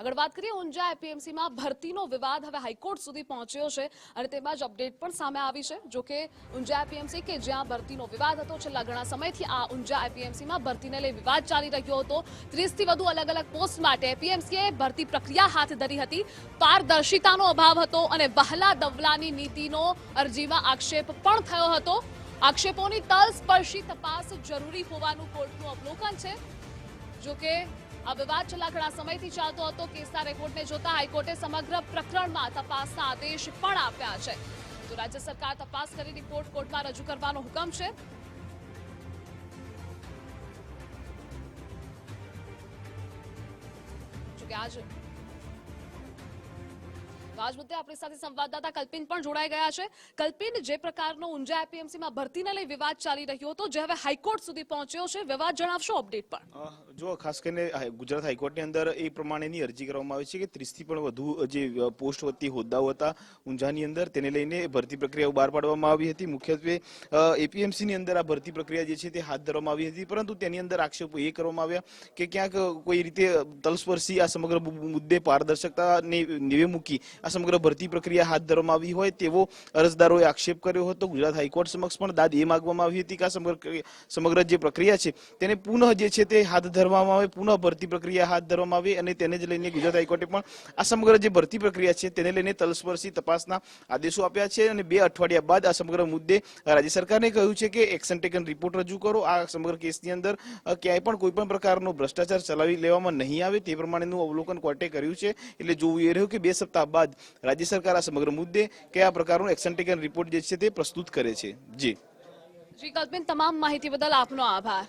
આગળ વાત કરીએ ઊંઝા એપીએમસીમાં ભરતીનો વિવાદ હવે હાઈકોર્ટ સુધી પહોંચ્યો છે અને તેમાં જ અપડેટ પણ સામે આવી છે. જો કે ઊંઝા એપીએમસી કે જ્યાં ભરતીનો વિવાદ હતો, છેલ્લા ઘણા સમયથી આ ઊંઝા એપીએમસીમાં ભરતીને લઈ વિવાદ ચાલી રહ્યો હતો. ત્રીસથી વધુ અલગ અલગ પોસ્ટ માટે એપીએમસીએ ભરતી પ્રક્રિયા હાથ ધરી હતી. પારદર્શિતાનો અભાવ હતો અને વહલા દવલાની નીતિનો અરજીમાં આક્ષેપ પણ થયો હતો. આક્ષેપોની તલસ્પર્શી તપાસ જરૂરી હોવાનું કોર્ટનું અવલોકન છે. જો કે આ વિવાદ છેલ્લા ઘણા સમયથી ચાલતો હતો. કેસના રેકોર્ડને જોતા હાઈકોર્ટે સમગ્ર પ્રકરણમાં તપાસના આદેશ પણ આપ્યા છે. તો રાજ્ય સરકાર તપાસ કરી રિપોર્ટ કોર્ટમાં રજૂ કરવાનો હુકમ છે. જોકે આજ તો આજ મુદ્દે આપણી સાથે સંવાદદાતા કલ્પિન પણ જોડાઈ ગયા છે. કલ્પિન, જે પ્રકારનો ઊંઝા એપીએમસીમાં ભરતીને લઈ વિવાદ ચાલી રહ્યો હતો, જે હવે હાઈકોર્ટ સુધી પહોંચ્યો છે, વિવાદ જણાવશો અપડેટ પણ જો ખાસ કરીને ગુજરાત હાઈકોર્ટની અંદર એ પ્રમાણેની અરજી કરવામાં આવી છે કે ત્રીસથી પણ વધુ જે પોસ્ટ વતી હોદ્દાઓ હતા, ઊંઝાની અંદર તેને લઈને ભરતી પ્રક્રિયાઓ બહાર પાડવામાં આવી હતી. મુખ્યત્વે એપીએમસીની અંદર આ ભરતી પ્રક્રિયા જે છે તે હાથ ધરવામાં આવી હતી, પરંતુ તેની અંદર આક્ષેપો એ કરવામાં આવ્યા કે ક્યાંક કોઈ રીતે તલસ્પર્શી આ સમગ્ર મુદ્દે પારદર્શકતાને નેવે મૂકી આ સમગ્ર ભરતી પ્રક્રિયા હાથ ધરવામાં આવી હોય તેવો અરજદારોએ આક્ષેપ કર્યો હતો. ગુજરાત હાઈકોર્ટ સમક્ષ પણ દાદ એ માગવામાં આવી હતી કે આ સમગ્ર જે પ્રક્રિયા છે તેને પુનઃ જે છે તે હાથ ધરવામાં આવે, પુનઃ ભરતી પ્રક્રિયા હાથ ધરવામાં આવે અને તેને જ લઈને ગુજરાત હાઈકોર્ટે પણ આ સમગ્ર જે ભરતી પ્રક્રિયા છે તેને લઈને તલસ્પર્શી તપાસના આદેશો આપ્યા છે અને બે અઠવાડિયા બાદ આ સમગ્ર મુદ્દે રાજ્ય સરકારને કહ્યું છે કે એક્શન ટેકન રિપોર્ટ રજૂ કરો. આ સમગ્ર કેસની અંદર ક્યાંય પણ કોઈ પણ પ્રકારનો ભ્રષ્ટાચાર ચલાવી લેવામાં નહીં આવે તે પ્રમાણેનું અવલોકન કોર્ટે કર્યું છે. એટલે જોવું એ રહ્યું કે બે સપ્તાહ બાદ રાજ્ય સરકાર આ સમગ્ર મુદ્દે કયા પ્રકારનું એક્શન ટેકન રિપોર્ટ જે છે તે પ્રસ્તુત કરે છે? જી. જી કલ્પિન, તમામ માહિતી બદલ આપનો આભાર.